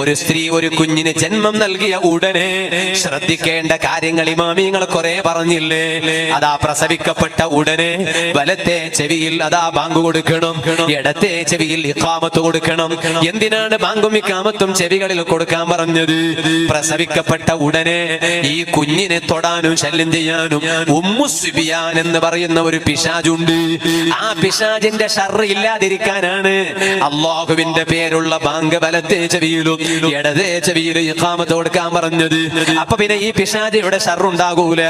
ഒരു സ്ത്രീ ഒരു കുഞ്ഞിന് ജന്മം നൽകിയ ഉടനെ ശ്രദ്ധിക്കേണ്ട കാര്യങ്ങൾ ഇമാമിങ്ങൾ കുറെ പറഞ്ഞില്ലേ? അതാ പ്രസവിക്കപ്പെട്ട ഉടനെ വലത്തെ ചെവിയിൽ അതാ ബാങ്ക് കൊടുക്കണം ഇടത്തെ ചെവിയിൽ ഇക്കാമത്ത് കൊടുക്കണം. എന്തിനാണ് ബാങ്കും ഇക്കാമത്തും ചെവികളിൽ കൊടുക്കാൻ പറഞ്ഞത്? പ്രസവിക്കപ്പെട്ട ഉടനെ ഈ കുഞ്ഞിനെ തൊടാനും ശല്യം ചെയ്യാനും ഉമ്മുസുബിയാൻ എന്ന് പറയുന്ന ഒരു പിശാജുണ്ട് ആ പിശാജിന്റെ ഷർ ഇല്ലാതിരിക്കാനാണ് അള്ളാഹുവിന്റെ പേരുള്ള ബാങ്ക് വലത്തെ ചെവിയിലും ഇഖാമത്ത് കൊടുക്കാൻ പറഞ്ഞത്. അപ്പൊ പിന്നെ ഈ പിശാജിയുടെ ഷറുണ്ടാകൂല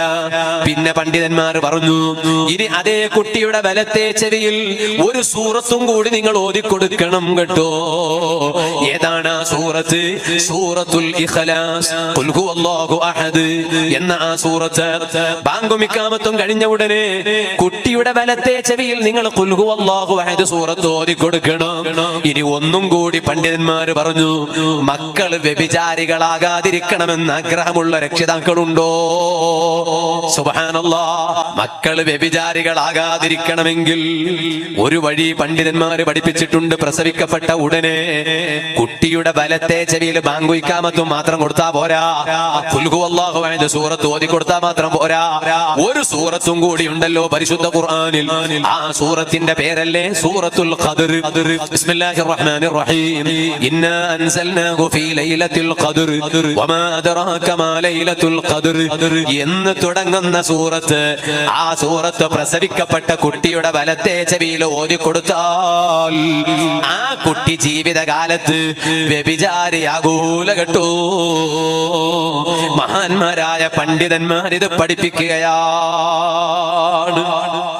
പിന്നെ പണ്ഡിതന്മാർ പറഞ്ഞു ഇനി അതേ കുട്ടിയുടെ ബലത്തെ ചെവിയിൽ ഒരു സൂറത്തും കൂടി നിങ്ങൾ ഓതിക്കൊടുക്കണം കേട്ടോ. ഏതാണ് ആ സൂറത്ത്? സൂറത്തുൽ അഹദ് എന്ന ആ സൂറത്ത്. ബാങ്കും ഇക്കാമത്തും കഴിഞ്ഞ ഉടനെ കുട്ടിയുടെ ബലത്തെ ചെവിയിൽ നിങ്ങൾ ഖുൽ ഹുവല്ലാഹു അഹദ് സൂറത്ത് ഓതിക്കൊടുക്കണം. ഇനി ഒന്നും കൂടി പണ്ഡിതന്മാർ പറഞ്ഞു മക്കൾ വ്യഭിചാരികളാകാതിരിക്കണമെന്ന് ആഗ്രഹമുള്ള രക്ഷിതാക്കളുണ്ടോ? സുബാനല്ലാ മക്കൾ വ്യഭിചാരികളാകാതിരിക്കണമെങ്കിൽ ഒരു വഴി പണ്ഡിതന്മാര് പഠിപ്പിച്ചിട്ടുണ്ട് പ്രസവിക്കപ്പെട്ട ഉടനെ. കുട്ടിയുടെ ബലത്തെ ചെവിയിൽ ബാങ്കുയിക്കാമത്തും മാത്രം കൊടുത്താ പോരാ. കുൽഹു സൂറത്ത് ഓതി കൊടുത്താൽ മാത്രം പോരാ. ഒരു സൂറത്തും കൂടി ഉണ്ടല്ലോ പരിശുദ്ധ ഖുർആനിൽ. ആ സൂറത്തിന്റെ പേരല്ലേ സൂറത്തുൽ ബിസ്മില്ലാഹിർ റഹ്മാനിർ റഹീം. അൻസൽനാഹു ഫീ ലൈലത്തുൽ ഖദ്ർ. വമാ അദ്റാക മാ ലൈലത്തുൽ ഖദ്ർ. എന്ന് തുടങ്ങുന്ന സൂറത്ത് ആ സൂറത്ത് പ്രസവിക്കപ്പെട്ട കുട്ടിയുടെ വലത്തെ ചെവിയിൽ ഓതി കൊടുത്താൽ ആ കുട്ടി ജീവിതകാലത്ത് വ്യഭിചാരിയാകൂല കേട്ടോ. മഹാന്മാരായ പണ്ഡിതന്മാർ ഇത് പഠിപ്പിക്കുകയാണ്.